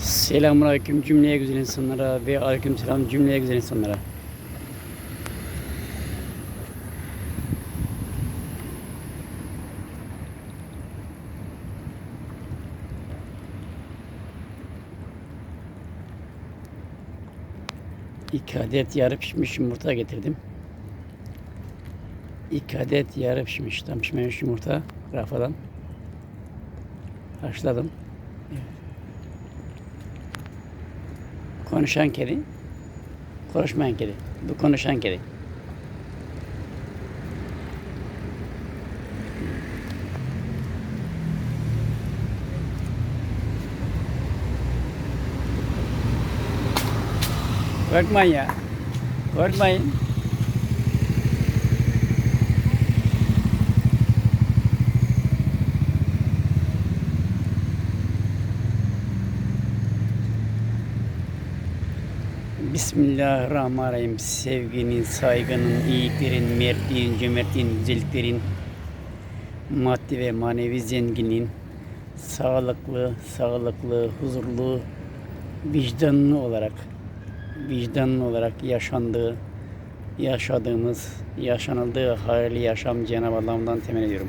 Selamünaleyküm cümleye güzel insanlara ve aleykümselam cümleye güzel insanlara. İki adet yarı pişmiş yumurta getirdim. İki adet yarı pişmiş, tam pişmemiş yumurta rafadan haşladım. Konuşan kedi, konuşmayan kedi. Bu konuşan kedi. Korkmayın ya. Korkmayın. Bismillahirrahmanirrahim. Sevginin, saygının, iyiliklerin, mertliğin, cömertliğin, güzelliklerin, maddi ve manevi zenginliğin, sağlıklı, sağlıklı, huzurlu, vicdanlı olarak, vicdanlı olarak yaşandığı, yaşadığımız, yaşanıldığı hayırlı yaşam Cenab-ı Allah'ımdan temin ediyorum.